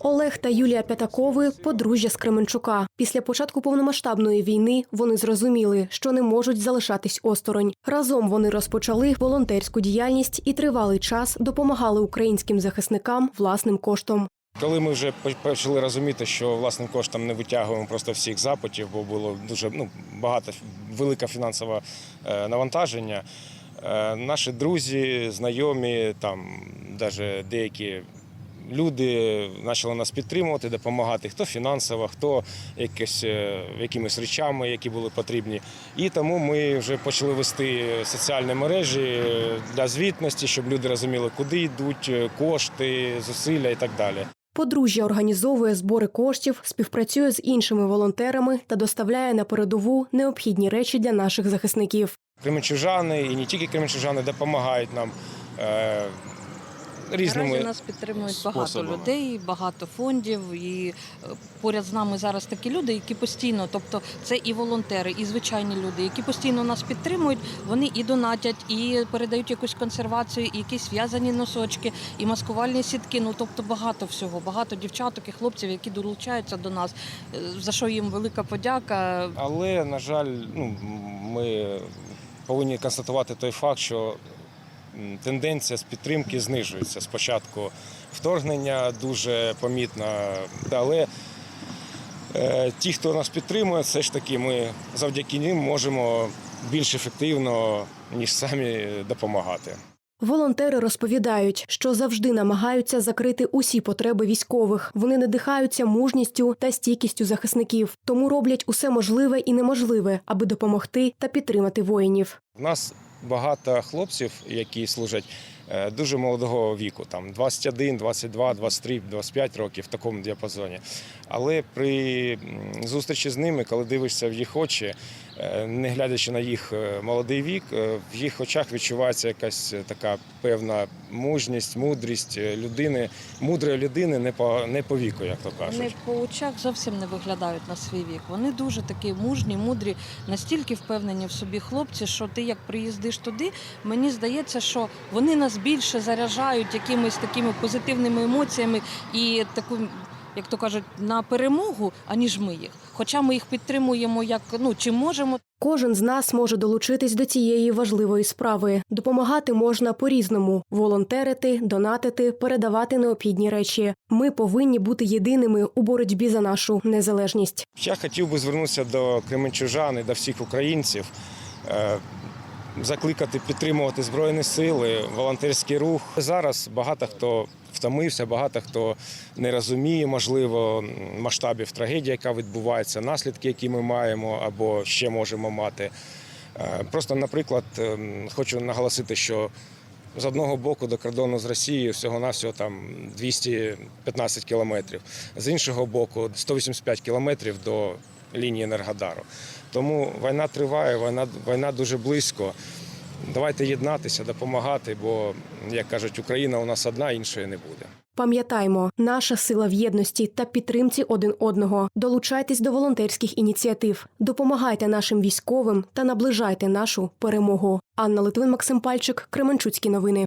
Олег та Юлія П'ятакови – подружжя з Кременчука. Після початку повномасштабної війни вони зрозуміли, що не можуть залишатись осторонь. Разом вони розпочали волонтерську діяльність і тривалий час допомагали українським захисникам власним коштом. Коли ми вже почали розуміти, що власним коштом не витягуємо просто всіх запитів, бо було дуже ну, багато велике фінансове е, навантаження. е, Наші друзі, знайомі, там навіть деякі люди почали нас підтримувати, допомагати, хто фінансово, хто якось, е, якимись речами, які були потрібні. І тому ми вже почали вести соціальні мережі е, для звітності, щоб люди розуміли, куди йдуть е, кошти, зусилля і так далі. Подружжя організовує збори коштів, співпрацює з іншими волонтерами та доставляє на передову необхідні речі для наших захисників. Кременчужани і не тільки кременчужани допомагають нам е, Наразі нас підтримують багато людей, багато фондів. І е, поряд з нами зараз такі люди, які постійно, тобто це і волонтери, і звичайні люди, які постійно нас підтримують. Вони і донатять, і передають якусь консервацію, і якісь в'язані носочки, і маскувальні сітки. Ну тобто багато всього, багато дівчаток і хлопців, які долучаються до нас. е, За що їм велика подяка. Але, на жаль, ну, ми повинні констатувати той факт, що тенденція з підтримки знижується. Спочатку вторгнення дуже помітно, але е, ті, хто нас підтримує, все ж таки ми завдяки ним можемо більш ефективно, ніж самі допомагати. Волонтери розповідають, що завжди намагаються закрити усі потреби військових. Вони надихаються мужністю та стійкістю захисників, тому роблять усе можливе і неможливе, аби допомогти та підтримати воїнів. У нас багато хлопців, які служать дуже молодого віку, там 21, 22, 23, 25 років в такому діапазоні. Але при зустрічі з ними, коли дивишся в їх очі, е, не глядячи на їх е, молодий вік, е, в їх очах відчувається якась е, така певна мужність, мудрість е, людини, мудрої людини не по не по віку, як то кажуть. Вони по очах зовсім не виглядають на свій вік. Вони дуже такі мужні, мудрі, настільки впевнені в собі хлопці, що ти як приїздиш туди, мені здається, що вони нас більше заряджають якимись такими позитивними емоціями і таку, як то кажуть, на перемогу, аніж ми їх. Хоча ми їх підтримуємо як ну чи можемо, Кожен з нас може долучитись до цієї важливої справи. Допомагати можна по-різному: волонтерити, донатити, передавати необхідні речі. Ми повинні бути єдиними у боротьбі за нашу незалежність. Я хотів би звернутися до кременчужан і до всіх українців, е, закликати підтримувати Збройні сили, волонтерський рух. Зараз багато хто втомився, багато хто не розуміє, можливо, масштабів трагедії, яка відбувається, наслідки, які ми маємо або ще можемо мати. Е, Просто, наприклад, ем, хочу наголосити, що з одного боку до кордону з Росією всього-навсього там 215 кілометрів, з іншого боку 185 кілометрів до лінії Енергодару. Тому війна триває, війна, війна дуже близько. Давайте єднатися, допомагати, бо, як кажуть, Україна у нас одна, іншої не буде. Пам'ятаймо, наша сила в єдності та підтримці один одного. Долучайтесь до волонтерських ініціатив, допомагайте нашим військовим та наближайте нашу перемогу. Анна Литвин, Максим Пальчик, Кременчуцькі новини.